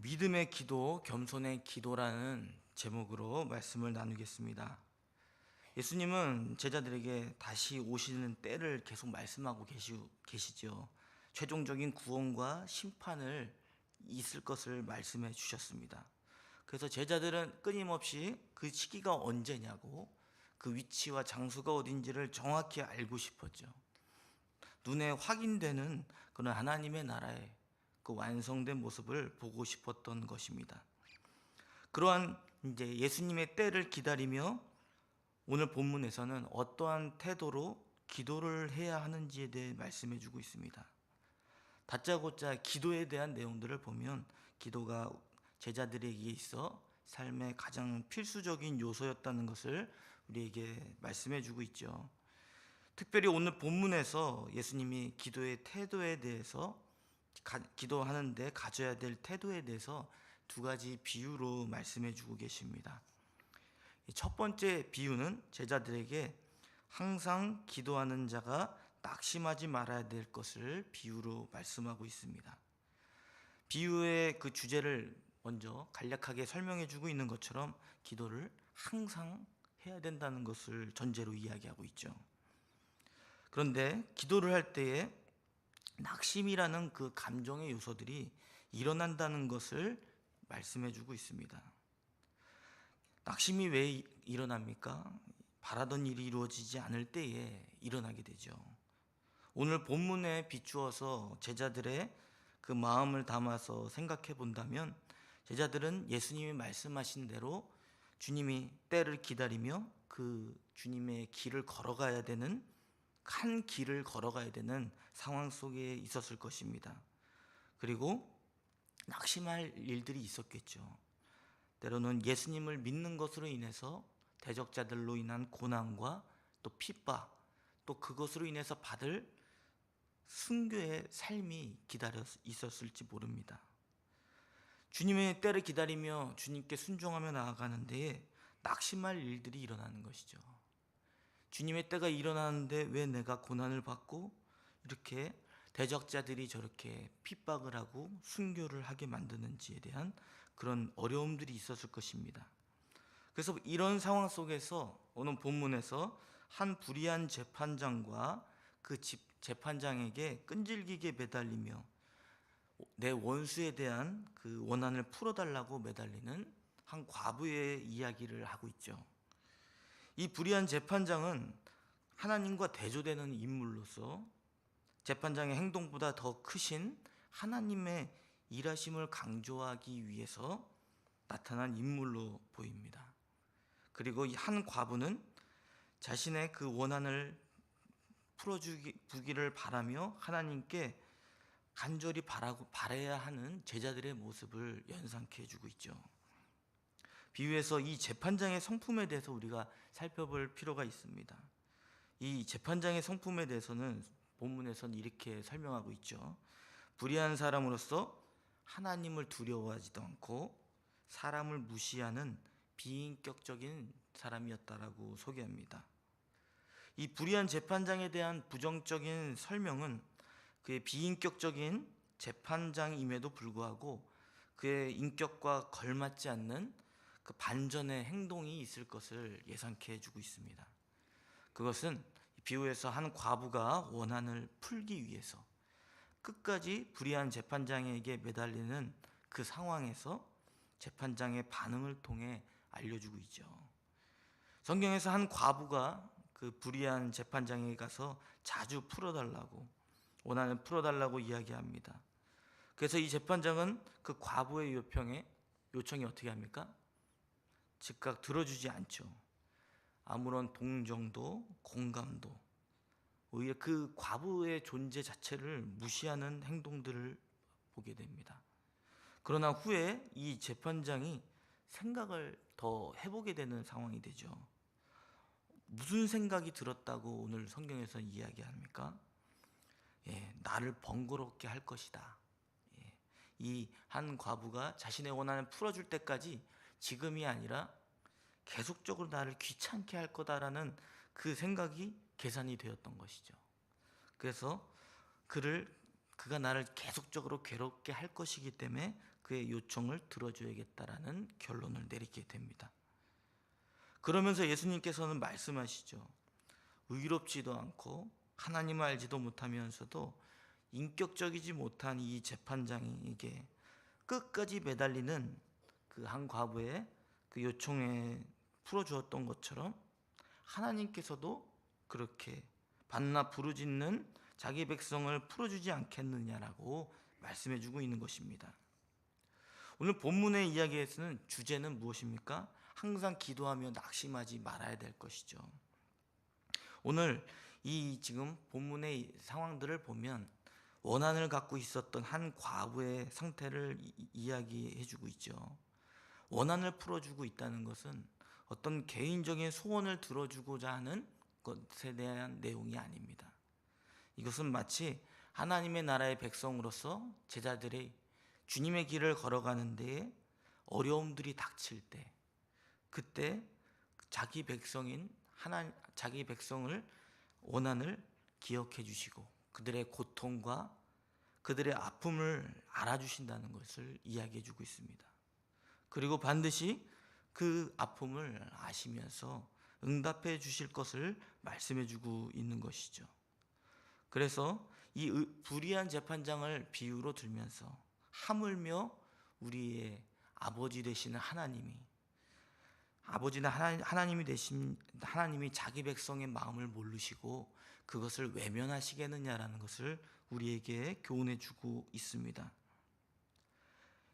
믿음의 기도, 겸손의 기도라는 제목으로 말씀을 나누겠습니다. 예수님은 제자들에게 다시 오시는 때를 계속 말씀하고 계시, 계시죠. 최종적인 구원과 심판을 있을 것을 말씀해 주셨습니다. 그래서 제자들은 끊임없이 그 시기가 언제냐고 그 위치와 장소가 어딘지를 정확히 알고 싶었죠. 눈에 확인되는 그런 하나님의 나라의 그 완성된 모습을 보고 싶었던 것입니다. 그러한 이제 예수님의 때를 기다리며 오늘 본문에서는 어떠한 태도로 기도를 해야 하는지에 대해 말씀해 주고 있습니다. 다짜고짜 기도에 대한 내용들을 보면 기도가 제자들에게 있어 삶의 가장 필수적인 요소였다는 것을 우리에게 말씀해 주고 있죠. 특별히 오늘 본문에서 예수님이 기도의 태도에 대해서 가, 기도하는데 가져야 될 태도에 대해서 두 가지 비유로 말씀해 주고 계십니다. 첫 번째 비유는 제자들에게 항상 기도하는 자가 낙심하지 말아야 될 것을 비유로 말씀하고 있습니다. 비유의 그 주제를 먼저 간략하게 설명해 주고 있는 것처럼 기도를 항상 해야 된다는 것을 전제로 이야기하고 있죠. 그런데 기도를 할 때에 낙심이라는 그 감정의 요소들이 일어난다는 것을 말씀해 주고 있습니다. 낙심이 왜 일어납니까? 바라던 일이 이루어지지 않을 때에 일어나게 되죠. 오늘 본문에 비추어서 제자들의 그 마음을 담아서 생각해 본다면 제자들은 예수님이 말씀하신 대로 주님이 때를 기다리며 그 주님의 길을 걸어가야 되는 한 길을 걸어가야 되는 상황 속에 있었을 것입니다. 그리고 낙심할 일들이 있었겠죠. 때로는 예수님을 믿는 것으로 인해서 대적자들로 인한 고난과 또 핍박, 또 그것으로 인해서 받을 순교의 삶이 기다려 있었을지 모릅니다. 주님의 때를 기다리며 주님께 순종하며 나아가는데 낙심할 일들이 일어나는 것이죠. 주님의 때가 일어나는데 왜 내가 고난을 받고 이렇게 대적자들이 저렇게 핍박을 하고 순교를 하게 만드는지에 대한 그런 어려움들이 있었을 것입니다. 그래서 이런 상황 속에서 오늘 본문에서 한 불의한 재판장과 그 재판장에게 끈질기게 매달리며 내 원수에 대한 그 원한을 풀어달라고 매달리는 한 과부의 이야기를 하고 있죠. 이 불의한 재판장은 하나님과 대조되는 인물로서 재판장의 행동보다 더 크신 하나님의 일하심을 강조하기 위해서 나타난 인물로 보입니다. 그리고 이 한 과부는 자신의 그 원한을 풀어주기를 바라며 하나님께 간절히 바라고 바라야 하는 제자들의 모습을 연상케 해주고 있죠. 비유해서 이 재판장의 성품에 대해서 우리가 살펴볼 필요가 있습니다. 이 재판장의 성품에 대해서는 본문에서는 이렇게 설명하고 있죠. 불의한 사람으로서 하나님을 두려워하지도 않고 사람을 무시하는 비인격적인 사람이었다라고 소개합니다. 이 불의한 재판장에 대한 부정적인 설명은 그의 비인격적인 재판장임에도 불구하고 그의 인격과 걸맞지 않는 그 반전의 행동이 있을 것을 예상케 해주고 있습니다. 그것은 비유에서 한 과부가 원한을 풀기 위해서 끝까지 불의한 재판장에게 매달리는 그 상황에서 재판장의 반응을 통해 알려주고 있죠. 성경에서 한 과부가 그 불의한 재판장에 가서 자주 풀어달라고 원한을 풀어달라고 이야기합니다. 그래서 이 재판장은 그 과부의 요청에 요청이 어떻게 합니까? 즉각 들어주지 않죠. 아무런 동정도 공감도 오히려 그 과부의 존재 자체를 무시하는 행동들을 보게 됩니다. 그러나 후에 이 재판장이 생각을 더 해보게 되는 상황이 되죠. 무슨 생각이 들었다고 오늘 성경에서 이야기합니까? 예, 나를 번거롭게 할 것이다. 예, 이한 과부가 자신의 원한을 풀어줄 때까지 지금이 아니라 계속적으로 나를 귀찮게 할 거다라는 그 생각이 계산이 되었던 것이죠. 그래서 그를 그가 나를 계속적으로 괴롭게 할 것이기 때문에 그의 요청을 들어줘야겠다라는 결론을 내리게 됩니다. 그러면서 예수님께서는 말씀하시죠. 의롭지도 않고 하나님을 알지도 못하면서도 인격적이지 못한 이 재판장에게 끝까지 매달리는 그 한 과부의 그 요청에 풀어주었던 것처럼 하나님께서도 그렇게 반나 부르짖는 자기 백성을 풀어주지 않겠느냐라고 말씀해주고 있는 것입니다. 오늘 본문의 이야기에서는 주제는 무엇입니까? 항상 기도하며 낙심하지 말아야 될 것이죠. 오늘 이 지금 본문의 이 상황들을 보면 원한을 갖고 있었던 한 과부의 상태를 이- 이야기해 주고 있죠. 원한을 풀어주고 있다는 것은 어떤 개인적인 소원을 들어주고자 하는 것에 대한 내용이 아닙니다. 이것은 마치 하나님의 나라의 백성으로서 제자들이 주님의 길을 걸어가는 데에 어려움들이 닥칠 때 그때 자기 백성인 하나 자기 백성을 원한을 기억해 주시고 그들의 고통과 그들의 아픔을 알아주신다는 것을 이야기해 주고 있습니다. 그리고 반드시 그 아픔을 아시면서 응답해 주실 것을 말씀해 주고 있는 것이죠. 그래서 이 의- 불의한 재판장을 비유로 들면서 하물며 우리의 아버지 되시는 하나님이 아버지나 하나- 하나님 이 되신 하나님이 자기 백성의 마음을 모르시고 그것을 외면하시겠느냐라는 것을 우리에게 교훈해 주고 있습니다.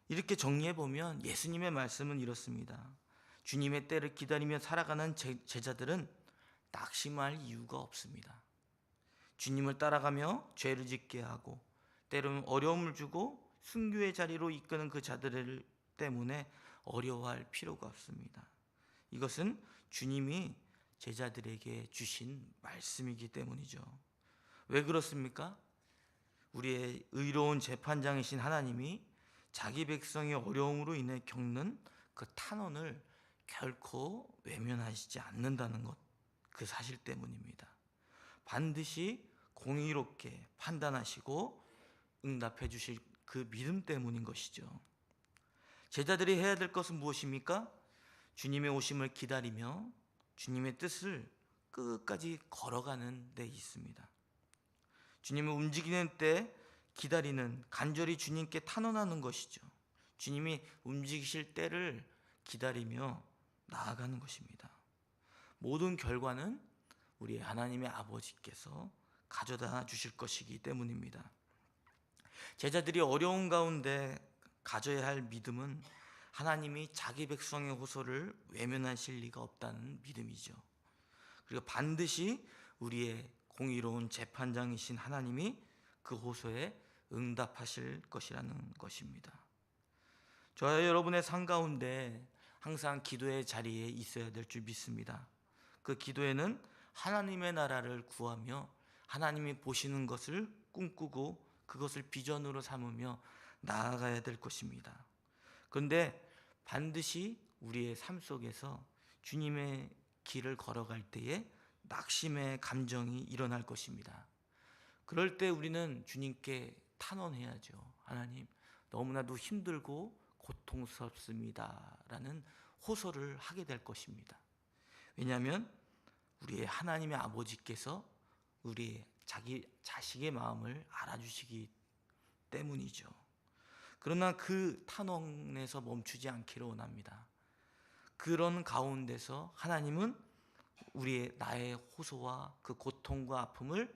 이렇게 정리해 보면 예수님의 말씀은 이렇습니다. 주님의 때를 기다리며 살아가는 제- 제자들은 낙심할 이유가 없습니다. 주님을 따라가며 죄를 짓게 하고 때로는 어려움을 주고 순교의 자리로 이끄는 그 자들 때문에 어려워할 필요가 없습니다. 이것은 주님이 제자들에게 주신 말씀이기 때문이죠. 왜 그렇습니까? 우리의 의로운 재판장이신 하나님이 자기 백성의 어려움으로 인해 겪는 그 탄원을 결코 외면하시지 않는다는 것, 그 사실 때문입니다. 반드시 공의롭게 판단하시고 응답해 주실 그 믿음 때문인 것이죠. 제자들이 해야 될 것은 무엇입니까? 주님의 오심을 기다리며 주님의 뜻을 끝까지 걸어가는 데 있습니다. 주님을 움직이는 때 기다리는 간절히 주님께 탄원하는 것이죠. 주님이 움직이실 때를 기다리며 나아가는 것입니다. 모든 결과는 우리 하나님의 아버지께서 가져다 주실 것이기 때문입니다. 제자들이 어려운 가운데 가져야 할 믿음은 하나님이 자기 백성의 호소를 외면하실 리가 없다는 믿음이죠. 그리고 반드시 우리의 공의로운 재판장이신 하나님이 그 호소에 응답하실 것이라는 것입니다. 저와 여러분의 삶 가운데 항상 기도의 자리에 있어야 될 줄 믿습니다. 그 기도에는 하나님의 나라를 구하며 하나님이 보시는 것을 꿈꾸고 그것을 비전으로 삼으며 나아가야 될 것입니다. 그런데 반드시 우리의 삶 속에서 주님의 길을 걸어갈 때에 낙심의 감정이 일어날 것입니다. 그럴 때 우리는 주님께 탄원해야죠. 하나님, 너무나도 힘들고 고통스럽습니다 라는 호소를 하게 될 것입니다. 왜냐하면 우리의 하나님의 아버지께서 우리 자기 자식의 마음을 알아주시기 때문이죠. 그러나 그 탄원에서 멈추지 않기를 원합니다. 그런 가운데서 하나님은 우리의 나의 호소와 그 고통과 아픔을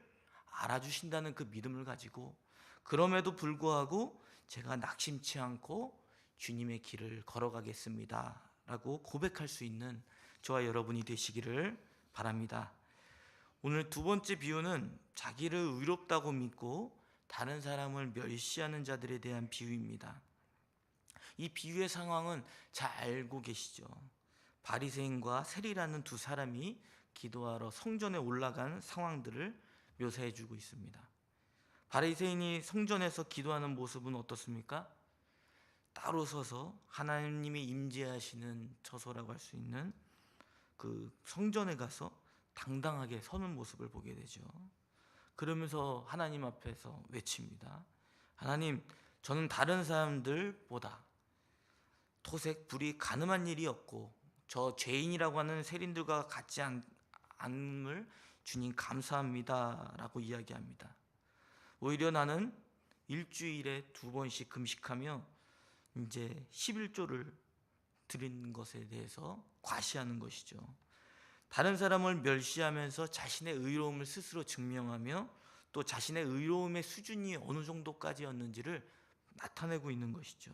알아주신다는 그 믿음을 가지고 그럼에도 불구하고 제가 낙심치 않고 주님의 길을 걸어가겠습니다. 라고 고백할 수 있는 저와 여러분이 되시기를 바랍니다. 오늘 두 번째 비유는 자기를 의롭다고 믿고 다른 사람을 멸시하는 자들에 대한 비유입니다. 이 비유의 상황은 잘 알고 계시죠. 바리새인과 세리라는 두 사람이 기도하러 성전에 올라간 상황들을 묘사해 주고 있습니다. 바리새인이 성전에서 기도하는 모습은 어떻습니까? 따로 서서 하나님이 임재하시는 처소라고 할 수 있는 그 성전에 가서 당당하게 서는 모습을 보게 되죠. 그러면서 하나님 앞에서 외칩니다. 하나님, 저는 다른 사람들보다 토색, 불이 가늠한 일이 없고 저 죄인이라고 하는 세린들과 같지 않, 않음을 주님 감사합니다라고 이야기합니다. 오히려 나는 일주일에 두 번씩 금식하며 이제 11조를 드리는 것에 대해서 과시하는 것이죠. 다른 사람을 멸시하면서 자신의 의로움을 스스로 증명하며 또 자신의 의로움의 수준이 어느 정도까지였는지를 나타내고 있는 것이죠.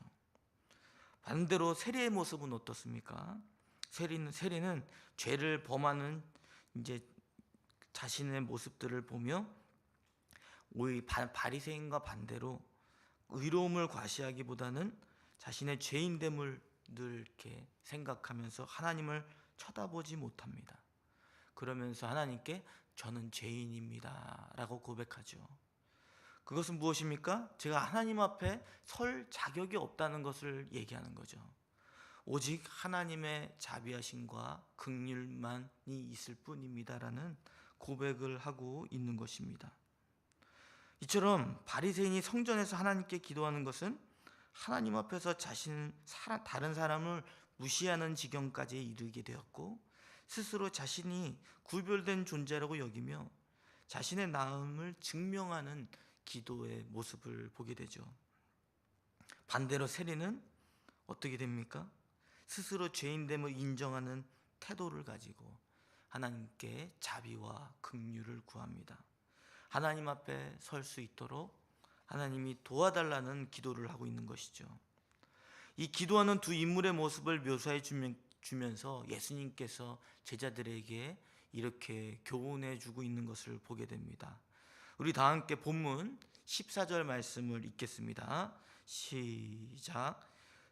반대로 세리의 모습은 어떻습니까? 세리는 세리는 죄를 범하는 이제 자신의 모습들을 보며 오히 바- 바리새인과 반대로 의로움을 과시하기보다는 자신의 죄인됨을 늘 이렇게 생각하면서 하나님을 쳐다보지 못합니다. 그러면서 하나님께 저는 죄인입니다 라고 고백하죠. 그것은 무엇입니까? 제가 하나님 앞에 설 자격이 없다는 것을 얘기하는 거죠. 오직 하나님의 자비하심과 긍휼만이 있을 뿐입니다라는 고백을 하고 있는 것입니다. 이처럼 바리새인이 성전에서 하나님께 기도하는 것은 하나님 앞에서 자신 사람- 다른 사람을 무시하는 지경까지 이르게 되었고 스스로 자신이 구별된 존재라고 여기며 자신의 나음을 증명하는 기도의 모습을 보게 되죠. 반대로 세리는 어떻게 됩니까? 스스로 죄인됨을 인정하는 태도를 가지고 하나님께 자비와 긍휼을 구합니다. 하나님 앞에 설 수 있도록 하나님이 도와달라는 기도를 하고 있는 것이죠. 이 기도하는 두 인물의 모습을 묘사해 주면, 주면서 예수님께서 제자들에게 이렇게 교훈해 주고 있는 것을 보게 됩니다. 우리 다 함께 본문 14절 말씀을 읽겠습니다. 시작.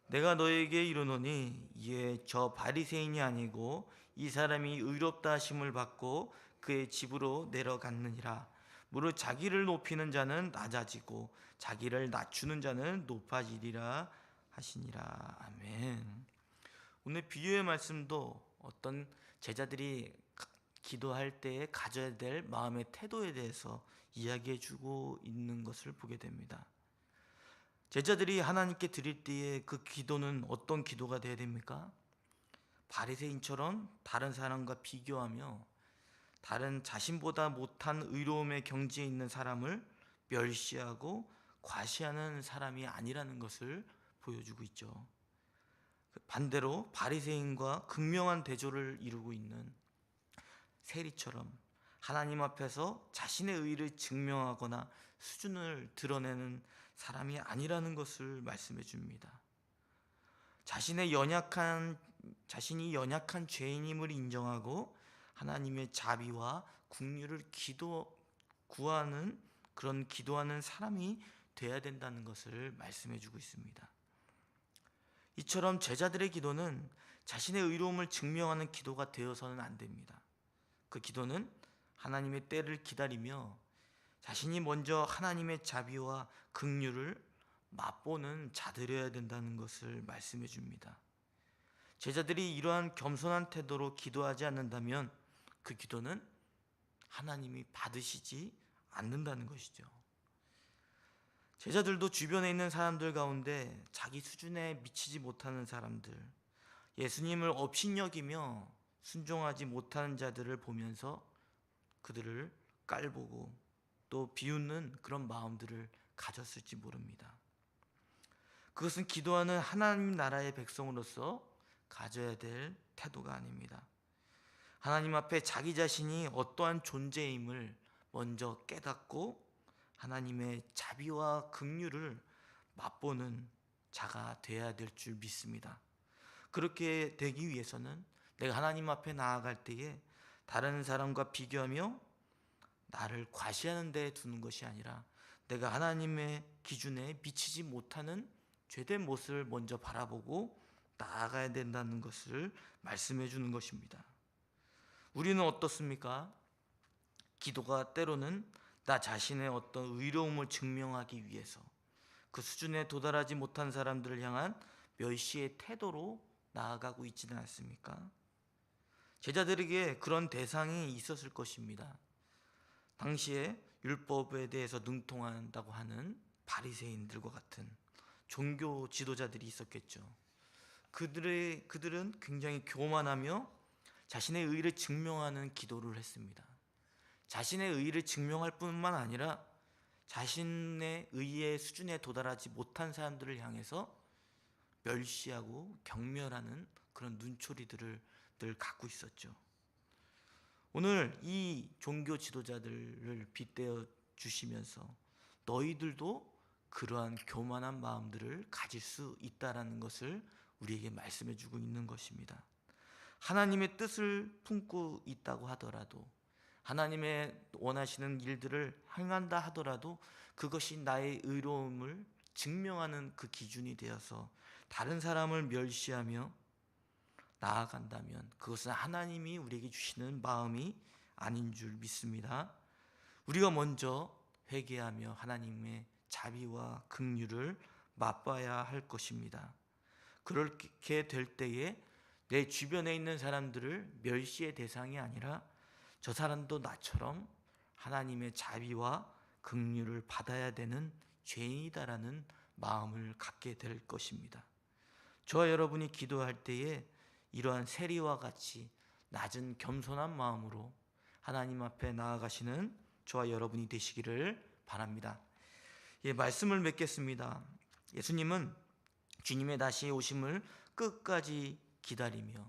내가 너에게 이르노니 이에 저 바리새인이 아니고 이 사람이 의롭다 하심을 받고 그의 집으로 내려갔느니라. 무릇 자기를 높이는 자는 낮아지고 자기를 낮추는 자는 높아지리라 하시니라. 아멘. 오늘 비유의 말씀도 어떤 제자들이 기도할 때에 가져야 될 마음의 태도에 대해서 이야기해 주고 있는 것을 보게 됩니다. 제자들이 하나님께 드릴 때에 그 기도는 어떤 기도가 되어야 됩니까? 바리새인처럼 다른 사람과 비교하며 다른 자신보다 못한 의로움의 경지에 있는 사람을 멸시하고 과시하는 사람이 아니라는 것을 보여주고 있죠. 반대로 바리새인과 극명한 대조를 이루고 있는 세리처럼 하나님 앞에서 자신의 의를 증명하거나 수준을 드러내는 사람이 아니라는 것을 말씀해 줍니다. 자신의 연약한 자신이 연약한 죄인임을 인정하고 하나님의 자비와 국류를 기도 구하는 그런 기도하는 사람이 돼야 된다는 것을 말씀해 주고 있습니다. 이처럼 제자들의 기도는 자신의 의로움을 증명하는 기도가 되어서는 안 됩니다. 그 기도는 하나님의 때를 기다리며 자신이 먼저 하나님의 자비와 긍휼을 맛보는 자들이어야 된다는 것을 말씀해 줍니다. 제자들이 이러한 겸손한 태도로 기도하지 않는다면 그 기도는 하나님이 받으시지 않는다는 것이죠. 제자들도 주변에 있는 사람들 가운데 자기 수준에 미치지 못하는 사람들, 예수님을 업신여기며 순종하지 못하는 자들을 보면서 그들을 깔보고 또 비웃는 그런 마음들을 가졌을지 모릅니다. 그것은 기도하는 하나님 나라의 백성으로서 가져야 될 태도가 아닙니다. 하나님 앞에 자기 자신이 어떠한 존재임을 먼저 깨닫고 하나님의 자비와 긍휼을 맛보는 자가 되어야 될 줄 믿습니다. 그렇게 되기 위해서는 내가 하나님 앞에 나아갈 때에 다른 사람과 비교하며 나를 과시하는 데 두는 것이 아니라 내가 하나님의 기준에 미치지 못하는 죄된 모습을 먼저 바라보고 나아가야 된다는 것을 말씀해 주는 것입니다. 우리는 어떻습니까? 기도가 때로는 나 자신의 어떤 의로움을 증명하기 위해서 그 수준에 도달하지 못한 사람들을 향한 멸시의 태도로 나아가고 있지는 않습니까? 제자들에게 그런 대상이 있었을 것입니다. 당시에 율법에 대해서 능통한다고 하는 바리새인들과 같은 종교 지도자들이 있었겠죠. 그들의 그들은 굉장히 교만하며 자신의 의를 증명하는 기도를 했습니다. 자신의 의를 증명할 뿐만 아니라 자신의 의의 수준에 도달하지 못한 사람들을 향해서 멸시하고 경멸하는 그런 눈초리들을 늘 갖고 있었죠. 오늘 이 종교 지도자들을 빗대어 주시면서 너희들도 그러한 교만한 마음들을 가질 수 있다라는 것을 우리에게 말씀해 주고 있는 것입니다. 하나님의 뜻을 품고 있다고 하더라도 하나님의 원하시는 일들을 행한다 하더라도 그것이 나의 의로움을 증명하는 그 기준이 되어서 다른 사람을 멸시하며 나아간다면 그것은 하나님이 우리에게 주시는 마음이 아닌 줄 믿습니다. 우리가 먼저 회개하며 하나님의 자비와 긍휼을 맛봐야 할 것입니다. 그렇게 될 때에 내 주변에 있는 사람들을 멸시의 대상이 아니라 저 사람도 나처럼 하나님의 자비와 긍휼을 받아야 되는 죄인이다라는 마음을 갖게 될 것입니다. 저와 여러분이 기도할 때에 이러한 세리와 같이 낮은 겸손한 마음으로 하나님 앞에 나아가시는 저와 여러분이 되시기를 바랍니다. 예, 말씀을 맺겠습니다. 예수님은 주님의 다시 오심을 끝까지 기다리며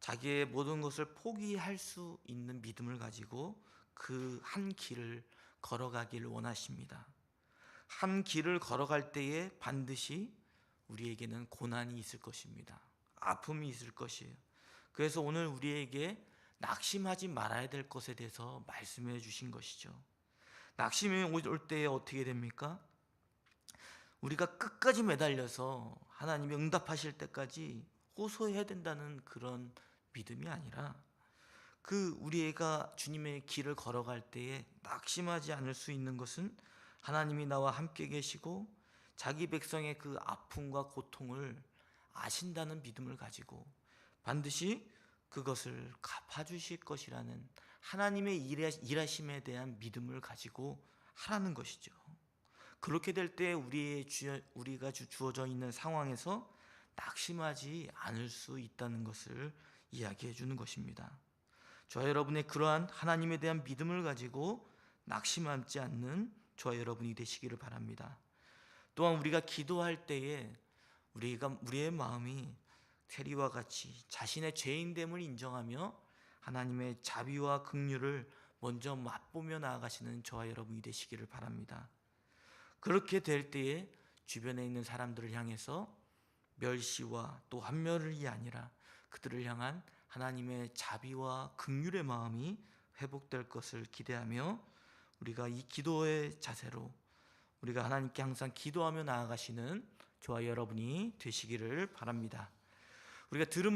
자기의 모든 것을 포기할 수 있는 믿음을 가지고 그 한 길을 걸어가기를 원하십니다. 한 길을 걸어갈 때에 반드시 우리에게는 고난이 있을 것입니다. 아픔이 있을 것이에요. 그래서 오늘 우리에게 낙심하지 말아야 될 것에 대해서 말씀해 주신 것이죠. 낙심이 올 때에 어떻게 됩니까? 우리가 끝까지 매달려서 하나님이 응답하실 때까지 호소해야 된다는 그런 믿음이 아니라 그 우리가 주님의 길을 걸어갈 때에 낙심하지 않을 수 있는 것은 하나님이 나와 함께 계시고 자기 백성의 그 아픔과 고통을 아신다는 믿음을 가지고 반드시 그것을 갚아주실 것이라는 하나님의 일하심에 대한 믿음을 가지고 하라는 것이죠. 그렇게 될 때 우리의 주, 우리가 주어져 있는 상황에서 낙심하지 않을 수 있다는 것을 이야기해 주는 것입니다. 저 여러분의 그러한 하나님에 대한 믿음을 가지고 낙심하지 않는 저 여러분이 되시기를 바랍니다. 또한 우리가 기도할 때에 우리가 우리의 마음이 세리와 같이 자신의 죄인됨을 인정하며 하나님의 자비와 긍휼을 먼저 맛보며 나아가시는 저와 여러분이 되시기를 바랍니다. 그렇게 될 때에 주변에 있는 사람들을 향해서 멸시와 또 한멸이 아니라 그들을 향한 하나님의 자비와 긍휼의 마음이 회복될 것을 기대하며 우리가 이 기도의 자세로 우리가 하나님께 항상 기도하며 나아가시는 저와 여러분이 되시기를 바랍니다. 우리가 들은